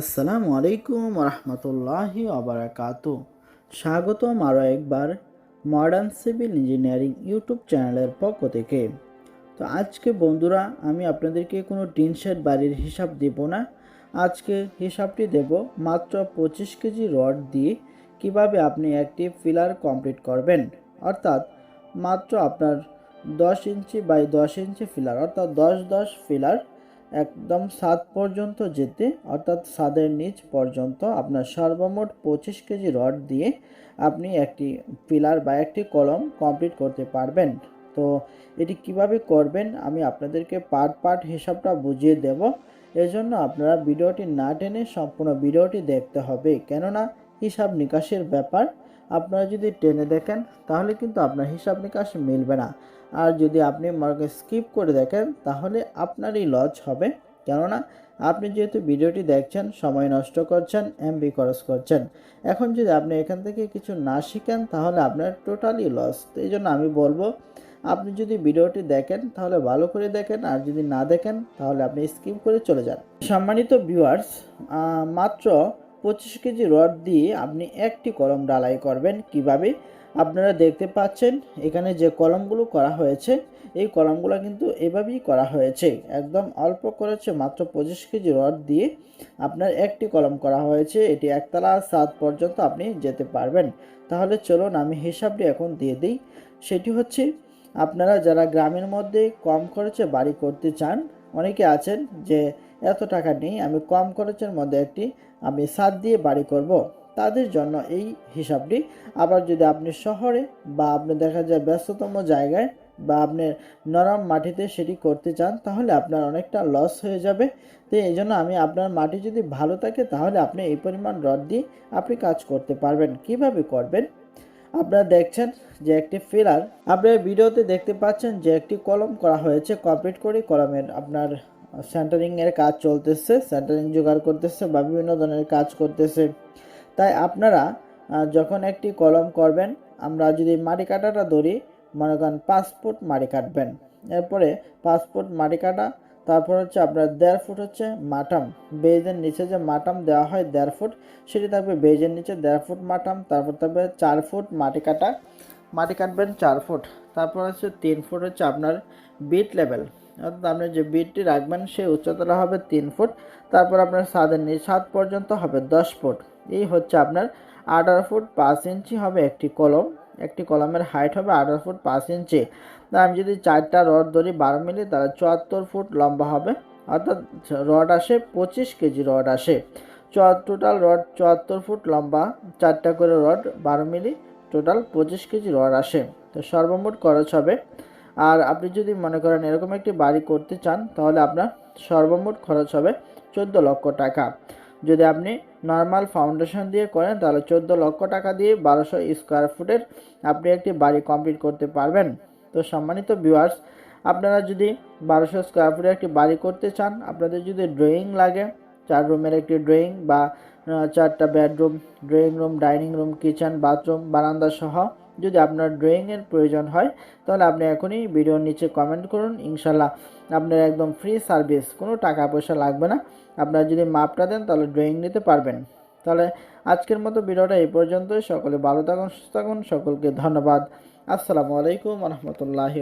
আসসালামু আলাইকুম রহমতুল্লাহি আবরাকাত স্বাগতম আরও একবার মডার্ন সিভিল ইঞ্জিনিয়ারিং ইউটিউব চ্যানেলের পক্ষ থেকে। তো আজকে বন্ধুরা, আমি আপনাদেরকে কোনো টিন শেড বাড়ির হিসাব দেব না। আজকে হিসাবটি দেব মাত্র পঁচিশ কেজি রড দিয়ে কীভাবে আপনি একটি ফিলার কমপ্লিট করবেন। অর্থাৎ মাত্র আপনার দশ ইঞ্চি বাই দশ ইঞ্চি ফিলার, অর্থাৎ দশ দশ ফিলার একদম সাত পর্যন্ত যেতে, অর্থাৎ সাদের নিচ পর্যন্ত আপনার সর্বমোট পঁচিশ কেজি রড দিয়ে আপনি একটি পিলার বা একটি কলম কমপ্লিট করতে পারবেন। তো এটি কীভাবে করবেন আমি আপনাদেরকে পার্ট পার্ট হিসাবটা বুঝিয়ে দেব। এজন্য আপনারা ভিডিওটি না টেনে সম্পূর্ণ ভিডিওটি দেখতে হবে। কেননা হিসাব নিকাশের ব্যাপার আপনারা যদি টেনে দেখেন, তাহলে কিন্তু আপনার হিসাব নিকাশ মিলবে না। আর যদি আপনি মার্কে স্কিপ করে দেখেন, তাহলে আপনারই লস হবে। কেননা, আপনি যেহেতু ভিডিওটি দেখছেন, সময় নষ্ট করছেন, এমবি খরচ করছেন। এখন যদি আপনি এখান থেকে কিছু না শিখেন, তাহলে আপনার টোটালি লস। এই জন্য আমি বলব, আপনি যদি ভিডিওটি দেখেন, তাহলে ভালো করে দেখেন, আর যদি না দেখেন, তাহলে আপনি স্কিপ করে চলে যান। সম্মানিত ভিউয়ার্স মাত্র পঁচিশ কেজি রড দিয়ে আপনি একটি কলম ডালাই করবেন। কীভাবে? আপনারা দেখতে পাচ্ছেন, এখানে যে কলমগুলো করা হয়েছে, এই কলমগুলো কিন্তু এভাবেই করা হয়েছে। একদম অল্প করেছে মাত্র পঁচিশ কেজি রড দিয়ে আপনার একটি কলম করা হয়েছে। এটি একতলা সাত পর্যন্ত আপনি যেতে পারবেন। তাহলে চলুন আমি হিসাবটি এখন দিয়ে দিই। সেটি হচ্ছে, আপনারা যারা গ্রামের মধ্যে কম খরচে বাড়ি করতে চান, অনেকে আছেন যে এত টাকা নেই, আমি কম খরচের মধ্যে একটি, আমি সাত দিয়ে বাড়ি করব। তাদের জন্য এই হিসাবটি। আবার যদি আপনি শহরে বা আপনি দেখা যায় ব্যস্ততম জায়গায় বা আপনি নরম মাটিতে সেটি করতে চান, তাহলে আপনার অনেকটা লস হয়ে যাবে। তো এই জন্য আমি আপনার মাটি যদি ভালো থাকে, তাহলে আপনি এই পরিমাণ রড দিয়ে আপনি কাজ করতে পারবেন। কীভাবে করবেন? আপনারা দেখছেন যে একটি ফিলার আপনার ভিডিওতে দেখতে পাচ্ছেন যে একটি কলম করা হয়েছে। কমপ্লিট করে কলমের আপনার সেন্টারিং এর কাজ চলতেছে সেন্টারিং জোগাড় করতেছে বা বিভিন্ন ধরনের কাজ করতেছে। তাই আপনারা যখন একটি কলম করবেন, আমরা যদি মাটি কাটাটা ধরি, মনে করেন পাঁচ ফুট মাটি কাটবেন। এরপরে পাঁচ ফুট মাটি কাটা, তারপর হচ্ছে আপনার দেড় ফুট হচ্ছে মাটাম বেজের নিচে যে মাটাম দেওয়া হয় দেড় ফুট, সেটি থাকবে বেজের নিচে দেড় ফুট মাটাম তারপর থাকবে চার ফুট মাটি কাটা। মাটি কাটবেন চার ফুট, তারপর হচ্ছে তিন ফুট হচ্ছে আপনার বিট লেভেল অর্থাৎ আপনি যে বিটটি রাখবেন সেই উচ্চতাটা হবে তিন ফুট, তারপর আপনার ছাদের নিচ ছাদ পর্যন্ত হবে দশ ফুট। এই হচ্ছে আপনার আঠারো ফুট পাঁচ ইঞ্চি হবে একটি কলম, একটি কলমের হাইট হবে আঠারো ফুট পাঁচ ইঞ্চি। আমি যদি চারটা রড ধরি বারো মিলি, তাহলে চুয়াত্তর ফুট লম্বা হবে, অর্থাৎ রড আসে পঁচিশ কেজি রড আসে। টোটাল রড চুয়াত্তর ফুট লম্বা, চারটা করে রড বারো মিলি, টোটাল পঁচিশ কেজি রড আসে। তো সর্বমোট খরচ হবে আর আপনি যদি মনে করেন এরকম একটি বাড়ি করতে চান, তাহলে আপনার সর্বমোট খরচ হবে চোদ্দ লক্ষ টাকা। যদি আপনি নর্মাল ফাউন্ডেশন দিয়ে করেন, তাহলে চোদ্দ লক্ষ টাকা দিয়ে বারোশো স্কোয়ার ফুটের আপনি একটি বাড়ি কমপ্লিট করতে পারবেন। তো সম্মানিত ভিউয়ার্স আপনারা যদি বারোশো স্কোয়ার ফুটের একটি বাড়ি করতে চান, আপনাদের যদি ড্রয়িং লাগে, চার রুমের একটি ড্রয়িং বা চারটা bedroom drawing room dining room kitchen bathroom বারান্দা সহ যদি আপনার ড্রয়িংয়ের প্রয়োজন হয়, তাহলে আপনি এখনই ভিডিওর নিচে কমেন্ট করুন। ইনশাল্লাহ আপনার একদম ফ্রি সার্ভিস কোনো টাকা পয়সা লাগবে না। আপনারা যদি মাপটা দেন, তাহলে ড্রয়িং নিতে পারবেন। তাহলে আজকের মতো ভিডিওটা এই পর্যন্তই। সকলে ভালো থাকুন, সুস্থ থাকুন। সকলকে ধন্যবাদ। আসসালামু আলাইকুম রহমতুল্লাহি